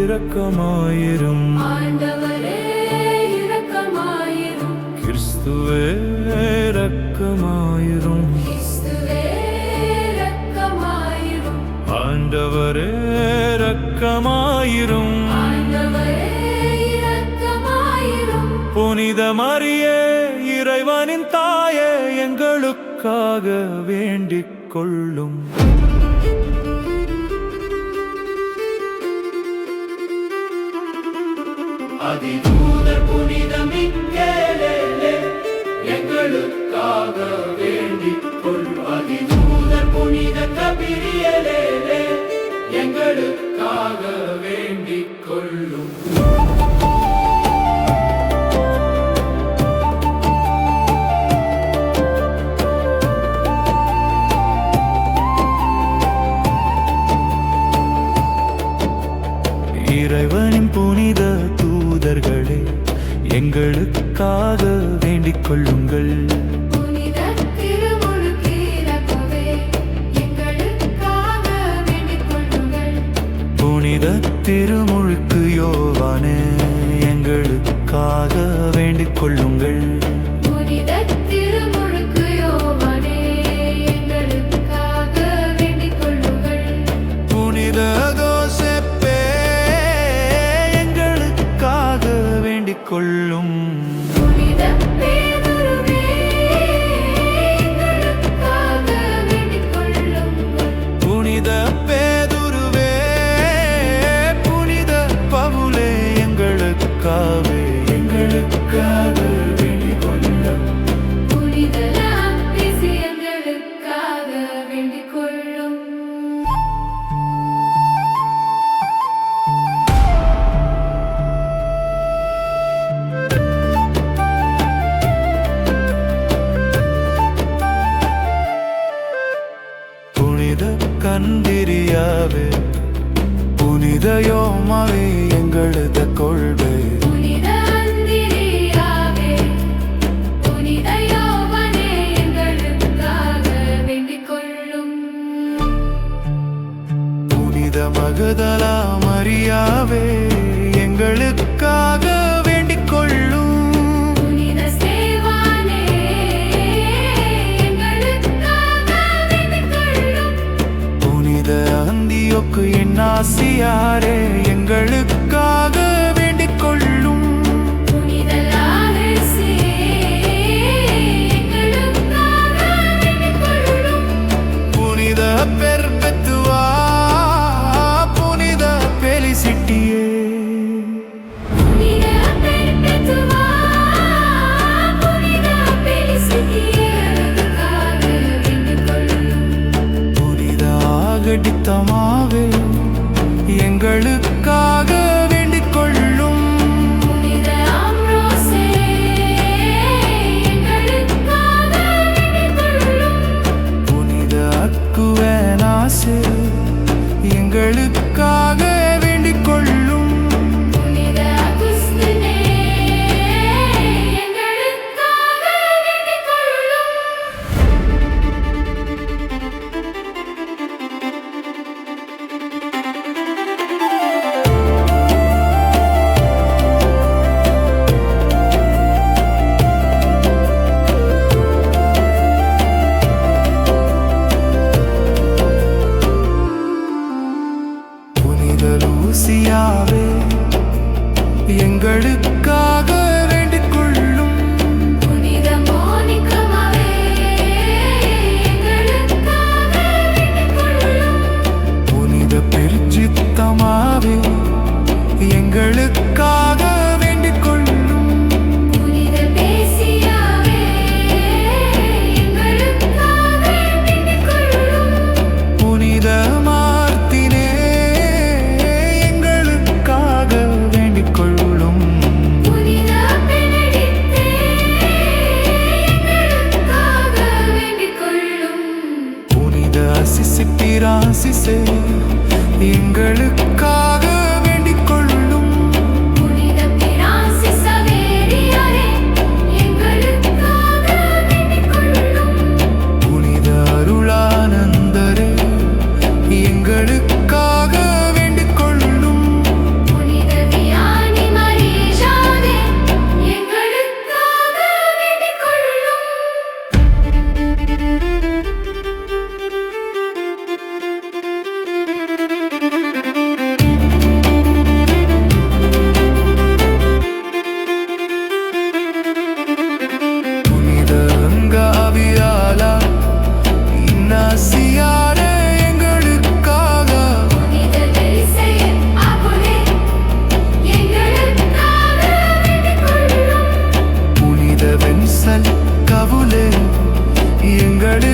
இரக்கமாயிரும். கிறிஸ்துவே இரக்கமாயிரும். ஆண்டவரே இரக்கமாயிரும். புனித மரியே இறைவனின் தாயே எங்களுக்காக வேண்டிக் கொள்ளும். அதிதூதர் புனிதமிக்கேலே எங்களுக்காக வேண்டிக் கொள் அதிதூதர் புனித கபிரியலே எங்களுக்காக வேண்டிக் கொள்ளும். இறைவனின் புனித எங்களுக்காக வேண்டிக் கொள்ளுங்கள். புனித திருமுழுக்கு யோவானே எங்களுக்காக வேண்டிக் கொள்ளுங்கள். கொள்ளும். புனித பேதுருவே புனித பவுலே எங்களுக்காக ஆசி செய் எங்களுக்கா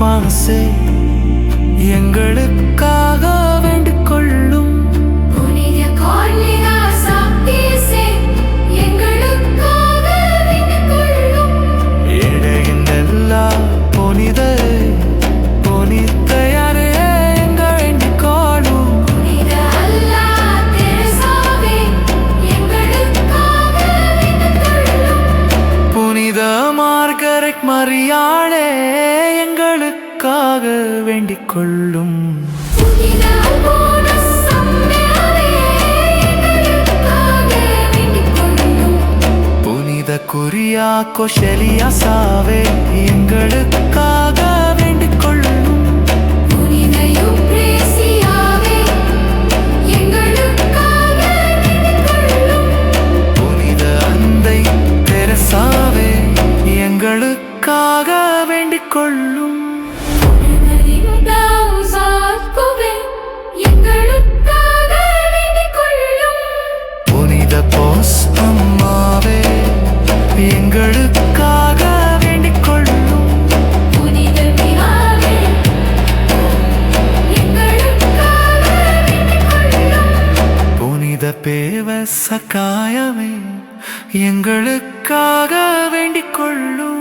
பாசே எங்களுக்காக வேண்டிக் கொள்ளும் புனித மார்கரெட் மரியாளே எங்கள் எனக்காக வேண்டிக் கொள்ளும் புனித குறியா கொஷலியா சாவே எங்களுக்காக சக்காயமே எங்களுக்காக வேண்டிக் கொள்ளும்